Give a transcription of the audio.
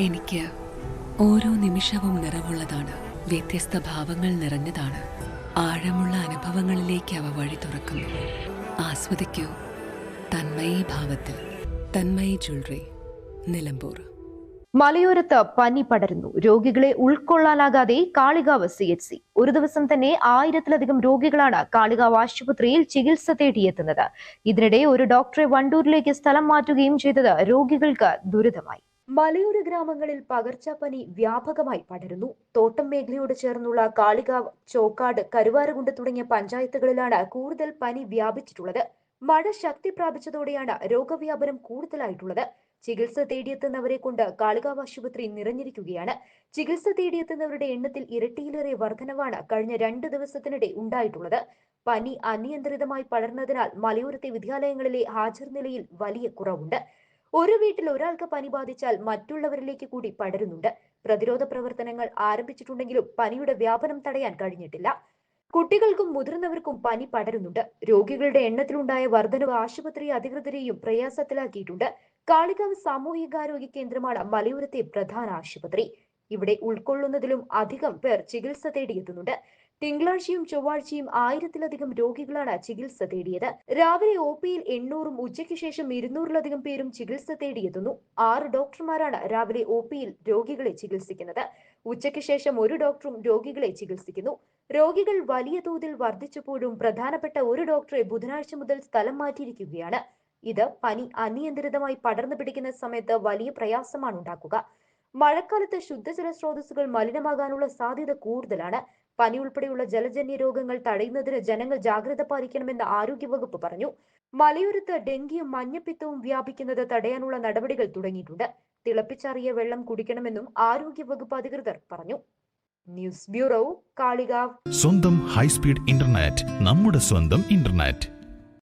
എനിക്ക് ഓരോ നിമിഷവും നിറവുള്ളതാണ്. വ്യത്യസ്ത ഭാവങ്ങൾ നിറഞ്ഞതാണ്. ആഴമുള്ള അനുഭവങ്ങളിലേക്ക് അവ വഴി തുറക്കുന്നു. ആസ്വദിക്കൂ. തന്മയി ഭാവത്തിൽ. തന്മയി ജ്വല്ലറി. നിലമ്പൂർ. മലയോരത്ത് പനി പടരുന്നു. രോഗികളെ ഉൾക്കൊള്ളാനാകാതെ കാളികാവ് സി എച്ച് സി. ഒരു ദിവസം തന്നെ ആയിരത്തിലധികം രോഗികളാണ് കാളികാവ് ആശുപത്രിയിൽ ചികിത്സ തേടിയെത്തുന്നത്. ഇതിനിടെ ഒരു ഡോക്ടറെ വണ്ടൂരിലേക്ക് സ്ഥലം മാറ്റുകയും ചെയ്തത് രോഗികൾക്ക് ദുരിതമായി. മലയോര ഗ്രാമങ്ങളിൽ പകർച്ചപ്പനി വ്യാപകമായി പടരുന്നു. തോട്ടം മേഖലയോട് ചേർന്നുള്ള കാളികാവ് ചോക്കാട് കരുവാരകുണ്ട് തുടങ്ങിയ പഞ്ചായത്തുകളിലാണ് കൂടുതൽ പനി വ്യാപിച്ചിട്ടുള്ളത്. മഴ ശക്തി പ്രാപിച്ചതോടെയാണ് രോഗവ്യാപനം കൂടുതലായിട്ടുള്ളത്. ചികിത്സ തേടിയെത്തുന്നവരെ കൊണ്ട് കാളികാവ് ആശുപത്രി നിറഞ്ഞിരിക്കുകയാണ്. ചികിത്സ തേടിയെത്തുന്നവരുടെ എണ്ണത്തിൽ ഇരട്ടിയിലേറെ വർധനവാണ് കഴിഞ്ഞ രണ്ട് ദിവസത്തിനിടെ ഉണ്ടായിട്ടുള്ളത്. പനി അനിയന്ത്രിതമായി പടർന്നതിനാൽ മലയോരത്തെ വിദ്യാലയങ്ങളിലെ ഹാജർ നിലയിൽ വലിയ കുറവുണ്ട്. ഒരു വീട്ടിൽ ഒരാൾക്ക് പനി ബാധിച്ചാൽ മറ്റുള്ളവരിലേക്ക് കൂടി പടരുന്നുണ്ട്. പ്രതിരോധ പ്രവർത്തനങ്ങൾ ആരംഭിച്ചിട്ടുണ്ടെങ്കിലും പനിയുടെ വ്യാപനം തടയാൻ കഴിഞ്ഞിട്ടില്ല. കുട്ടികൾക്കും മുതിർന്നവർക്കും പനി പടരുന്നുണ്ട്. രോഗികളുടെ എണ്ണത്തിലുണ്ടായ വർധനവ് ആശുപത്രി അധികൃതരെയും പ്രയാസത്തിലാക്കിയിട്ടുണ്ട്. കാളികാവ് സാമൂഹികാരോഗ്യ കേന്ദ്രമാണ് മലയോരത്തെ പ്രധാന ആശുപത്രി. ഇവിടെ ഉൾക്കൊള്ളുന്നതിലും അധികം പേർ ചികിത്സ തേടിയെത്തുന്നുണ്ട്. തിങ്കളാഴ്ചയും ചൊവ്വാഴ്ചയും ആയിരത്തിലധികം രോഗികളാണ് ചികിത്സ തേടിയത്. രാവിലെ ഒ പിയിൽ എണ്ണൂറും ഉച്ചയ്ക്ക് ശേഷം ഇരുന്നൂറിലധികം പേരും ചികിത്സ തേടിയെത്തുന്നു. ആറ് ഡോക്ടർമാരാണ് രാവിലെ ഒ പിയിൽ രോഗികളെ ചികിത്സിക്കുന്നത്. ഉച്ചയ്ക്ക് ശേഷം ഒരു ഡോക്ടറും രോഗികളെ ചികിത്സിക്കുന്നു. രോഗികൾ വലിയ തോതിൽ വർദ്ധിച്ചപ്പോഴും പ്രധാനപ്പെട്ട ഒരു ഡോക്ടറെ ബുധനാഴ്ച മുതൽ സ്ഥലം മാറ്റിയിരിക്കുകയാണ്. ഇത് പനി അനിയന്ത്രിതമായി പടർന്നു പിടിക്കുന്ന സമയത്ത് വലിയ പ്രയാസമാണ് ഉണ്ടാക്കുക. മഴക്കാലത്ത് ശുദ്ധജല സ്രോതസ്സുകൾ മലിനമാകാനുള്ള സാധ്യത കൂടുതലാണ്. പനി ഉൾപ്പെടെയുള്ള ജലജന്യ രോഗങ്ങൾ തടയുന്നതിന് ജനങ്ങൾ ജാഗ്രത പാലിക്കണമെന്ന് ആരോഗ്യവകുപ്പ് പറഞ്ഞു. മലയോരത്ത് ഡെങ്കിയും മഞ്ഞപ്പിത്തവും വ്യാപിക്കുന്നത് തടയാനുള്ള നടപടികൾ തുടങ്ങിയിട്ടുണ്ട്. തിളപ്പിച്ചാറിയ വെള്ളം കുടിക്കണമെന്നും ആരോഗ്യവകുപ്പ് അധികൃതർ പറഞ്ഞു. News bureau Kalikavu. സ്വന്തം ഹൈസ്പീഡ് ഇന്റർനെറ്റ് നമ്മുടെ സ്വന്തം ഇന്റർനെറ്റ്.